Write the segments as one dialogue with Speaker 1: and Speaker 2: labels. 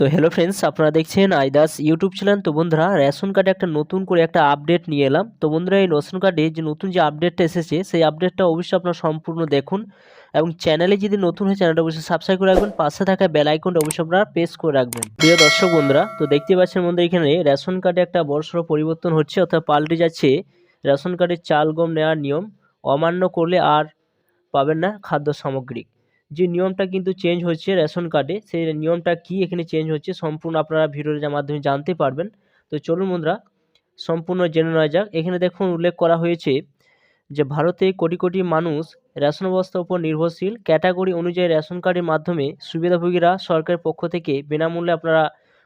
Speaker 1: তো hello friends আপনারা দেখছেন আইদাস ইউটিউব চ্যানেল তো বন্ধুরা, রেশন কার্ডে একটা নতুন করে একটা আপডেট নিয়ে এলাম। তো বন্ধুরা, এই রেশন কার্ডে যে নতুন যে আপডেটটা এসেছে, সেই আপডেটটা অবশ্যই আপনারা সম্পূর্ণ দেখুন। এবং চ্যানেলে যদি নতুন হয় চ্যানেলটা অবশ্যই সাবস্ক্রাইব করে রাখবেন। পাশে থাকা বেল আইকনটা অবশ্যই আপনারা প্রেস করে রাখবেন। প্রিয় দর্শক বন্ধুরা, তো দেখতে পাচ্ছেন বন্ধুরা, এখানে রেশন কার্ডে একটা বড়সড় পরিবর্তন হচ্ছে, অর্থাৎ পাল্টে যাচ্ছে রেশন কার্ডের চাল গম নেওয়ার নিয়ম। অমান্য করলে আর পাবেন না খাদ্য সামগ্রী। যে নিয়মটা কিন্তু চেঞ্জ হচ্ছে রেশন কার্ডে সেই নিয়মটা কি এখানে চেঞ্জ হচ্ছে সম্পূর্ণ আপনারা ভিডিওর মাধ্যমে জানতে পারবেন। তো চলুন বন্ধুরা, সম্পূর্ণ জেনে নেওয়া যাক। এখানে দেখুন উল্লেখ করা হয়েছে যে ভারতে কোটি কোটি মানুষ রেশন ব্যবস্থার উপর নির্ভরশীল। ক্যাটাগরি অনুযায়ী রেশন কার্ডের মাধ্যমে সুবিধাভোগীরা সরকারের পক্ষ থেকে বিনামূল্যে আপনারা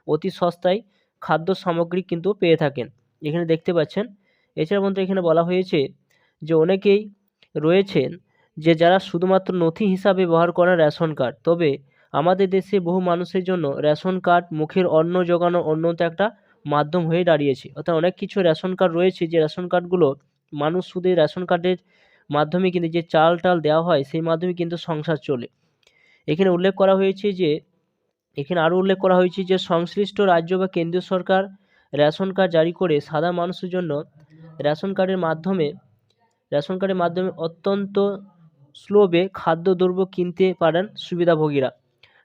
Speaker 1: অতি সস্তায় খাদ্য সামগ্রী কিন্তু পেয়ে থাকেন। এখানে দেখতে পাচ্ছেন। এছাড়া বন্ধু এখানে বলা হয়েছে যে অনেকেই রয়েছেন যে যারা শুধুমাত্র নথি হিসাবে ব্যবহার করেন রেশন কার্ড। তবে আমাদের দেশে বহু মানুষের জন্য রেশন কার্ড মুখের অন্ন জোগানো অন্যত একটা মাধ্যম হয়ে দাঁড়িয়েছে। অর্থাৎ অনেক কিছু রেশন কার্ড রয়েছে, যে রেশন কার্ডগুলো মানুষ শুধু রেশন কার্ডের মাধ্যমে কিন্তু যে চাল টাল দেওয়া হয়, সেই মাধ্যমে কিন্তু সংসার চলে। এখানে উল্লেখ করা হয়েছে যে, এখানে আরও উল্লেখ করা হয়েছে যে, সংশ্লিষ্ট রাজ্য বা কেন্দ্রীয় সরকার রেশন কার্ড জারি করে সাধারণ মানুষের জন্য রেশন কার্ডের মাধ্যমে, রেশন কার্ডের মাধ্যমে অত্যন্ত স্লোবে খাদ্যদ্রব্য কিনতে পারেন সুবিধাভোগীরা।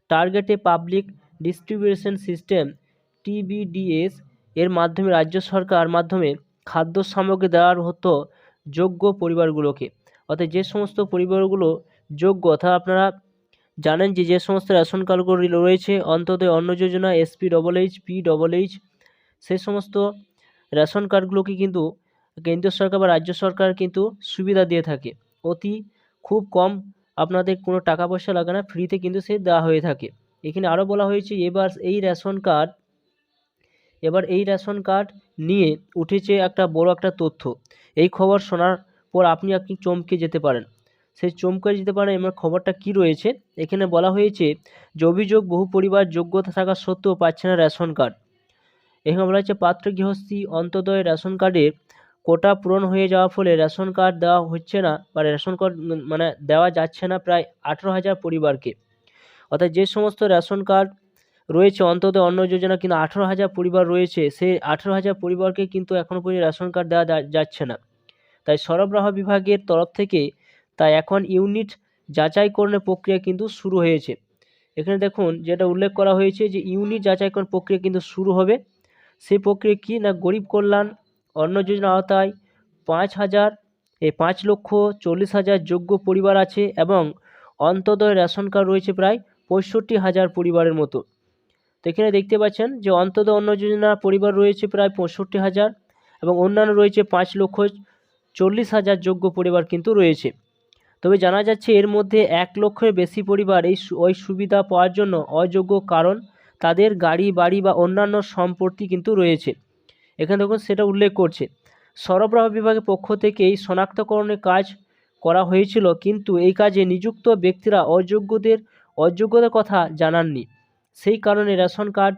Speaker 1: টার্গেটে পাবলিক ডিস্ট্রিবিউশন সিস্টেম, টিবিডিএস, এর মাধ্যমে রাজ্য সরকার মাধ্যমে খাদ্য সামগ্রী দেওয়ার হতো যোগ্য পরিবারগুলোকে। অর্থাৎ যে সমস্ত পরিবারগুলো যোগ্য, অর্থাৎ আপনারা জানেন যে যে সমস্ত রেশন কার্ডগুলো রয়েছে, অন্তত Anna Yojana, SP, double H, P, double H সেই সমস্ত রেশন কার্ডগুলোকে কিন্তু কেন্দ্রীয় সরকার বা রাজ্য সরকার কিন্তু সুবিধা দিয়ে থাকে। অতি খুব কম আপনাদের কোনো টাকা পয়সা লাগে না ফ্রিতে কিন্তু সে দেওয়া হয়ে থাকে। এখানে আরও বলা হয়েছে, এবার এই রেশন কার্ড এবার এই রেশন কার্ড নিয়ে উঠেছে একটা বড় একটা তথ্য। এই খবর শোনার পর আপনি আপনি চমকে যেতে পারেন। সেই চমকে যেতে পারেন, এবার খবরটা কি রয়েছে? এখানে বলা হয়েছে, যে অভিযোগ বহু পরিবার যোগ্যতা থাকা সত্ত্বেও পাচ্ছে না রেশন কার্ড এখানে বলা হয়েছে, পাত্র গৃহস্থী অন্তদয় রেশন কার্ডের কোটা পূরণ হয়ে যাওয়ার ফলে রেশন কার্ড দেওয়া হচ্ছে না বা রেশন কার্ড মানে দেওয়া যাচ্ছে না প্রায় আঠেরো হাজার পরিবারকে। অর্থাৎ যে সমস্ত রেশন কার্ড রয়েছে, অন্তত অন্ন যোজনা কিন্তু আঠেরো হাজার পরিবার রয়েছে, সেই আঠেরো হাজার পরিবারকে কিন্তু এখনও পর্যন্ত রেশন কার্ড দেওয়া যাচ্ছে না। তাই সরবরাহ বিভাগের তরফ থেকে তাই এখন ইউনিট যাচাইকরণের প্রক্রিয়া কিন্তু শুরু হয়েছে। এখানে দেখুন, যেটা উল্লেখ করা হয়েছে যে ইউনিট যাচাইকরণ প্রক্রিয়া কিন্তু শুরু হবে। সেই প্রক্রিয়া কি না গরিব কল্যাণ অন্ন যোজনা আওতায় পাঁচ হাজার এই পাঁচ লক্ষ চল্লিশ হাজার যোগ্য পরিবার আছে এবং অন্তদয় রেশন কার্ড রয়েছে প্রায় পঁয়ষট্টি হাজার পরিবারের মতো। তো এখানে দেখতে পাচ্ছেন যে অন্তদয় অন্ন যোজনা পরিবার রয়েছে প্রায় পঁয়ষট্টি হাজার এবং অন্যান্য রয়েছে পাঁচ লক্ষ চল্লিশ হাজার যোগ্য পরিবার কিন্তু রয়েছে। তবে জানা যাচ্ছে এর মধ্যে এক লক্ষের বেশি পরিবার এই ওই সুবিধা পাওয়ার জন্য অযোগ্য কারণ তাদের গাড়ি, বাড়ি বা অন্যান্য সম্পত্তি কিন্তু রয়েছে। এখানে দেখুন সেটা উল্লেখ করছে। সরবরাহ বিভাগের পক্ষ থেকে এই শনাক্তকরণের কাজ করা হয়েছিল, কিন্তু এই কাজে নিযুক্ত ব্যক্তিরা অযোগ্যদের অযোগ্যতার কথা জানাননি। সেই কারণে রেশন কার্ড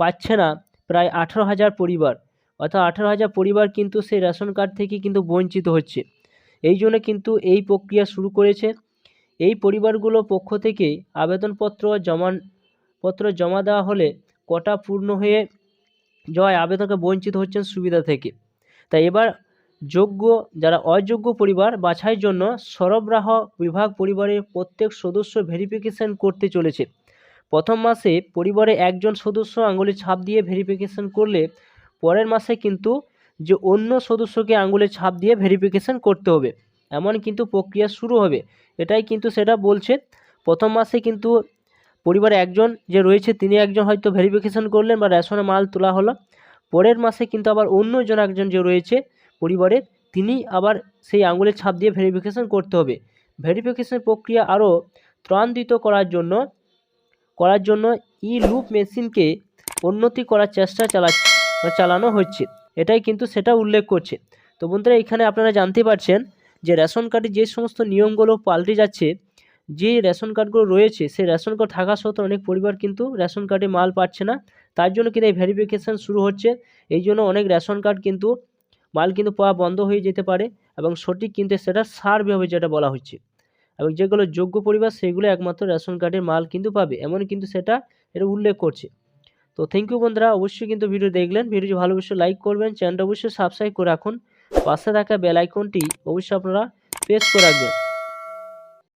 Speaker 1: পাচ্ছে না প্রায় আঠেরো হাজার পরিবার। অর্থাৎ আঠেরো হাজার পরিবার কিন্তু সেই রেশন কার্ড থেকে কিন্তু বঞ্চিত হচ্ছে। এই জন্য কিন্তু এই প্রক্রিয়া শুরু করেছে। এই পরিবারগুলো পক্ষ থেকে আবেদনপত্র জমা, পত্র জমা দেওয়া হলে কটা পূর্ণ হয়ে যাওয়ায় আবেদনকে বঞ্চিত হচ্ছেন সুবিধা থেকে। তাই এবার যোগ্য, যারা অযোগ্য পরিবার বাছাইয়ের জন্য সরবরাহ বিভাগ পরিবারের প্রত্যেক সদস্য ভেরিফিকেশন করতে চলেছে। প্রথম মাসে পরিবারে একজন সদস্য আঙুলে ছাপ দিয়ে ভেরিফিকেশন করলে পরের মাসে কিন্তু যে অন্য সদস্যকে আঙুলে ছাপ দিয়ে ভেরিফিকেশন করতে হবে। এমন কিন্তু প্রক্রিয়া শুরু হবে। এটাই কিন্তু সেটা বলছে। প্রথম মাসে কিন্তু পরিবারে একজন যে রয়েছে, তিনি একজন হয়তো ভেরিফিকেশন করলেন বা রেশনে মাল তোলা হলো। পরের মাসে কিন্তু আবার অন্যজন একজন যে রয়েছে পরিবারের তিনি আবার সেই আঙুলের ছাপ দিয়ে ভেরিফিকেশন করতে হবে। ভেরিফিকেশন প্রক্রিয়া আরও ত্বরান্বিত করার জন্য করার জন্য ই লুপ মেশিনকে উন্নতি করার চেষ্টা চালা, চালানো হচ্ছে। এটাই কিন্তু সেটা উল্লেখ করছে। তো বন্ধুরা, এখানে আপনারা জানতে পারছেন যে রেশন কার্ডে যে সমস্ত নিয়মগুলো পাল্টে যাচ্ছে, যে রেশন কার্ডগুলো রয়েছে, সেই রেশন কার্ড থাকা সত্ত্বেও অনেক পরিবার কিন্তু রেশন কার্ডে মাল পাচ্ছে না। তার জন্য কিন্তু এই ভেরিফিকেশান শুরু হচ্ছে। এই জন্য অনেক রেশন কার্ড কিন্তু মাল কিন্তু পাওয়া বন্ধ হয়ে যেতে পারে এবং সঠিক কিন্তু সেটা সারবে হবে যেটা বলা হচ্ছে। এবং যেগুলো যোগ্য পরিবার সেগুলো একমাত্র রেশন কার্ডের মাল কিন্তু পাবে এমন কিন্তু সেটা এটা উল্লেখ করছে। তো থ্যাংক ইউ বন্ধুরা, অবশ্যই কিন্তু ভিডিও দেখলেন। ভিডিওটি ভালো অবশ্যই লাইক করবেন চ্যানেলটা অবশ্যই সাবস্ক্রাইব করে রাখুন। পাশে থাকা বেল আইকনটি অবশ্যই আপনারা প্রেস করে রাখবেন।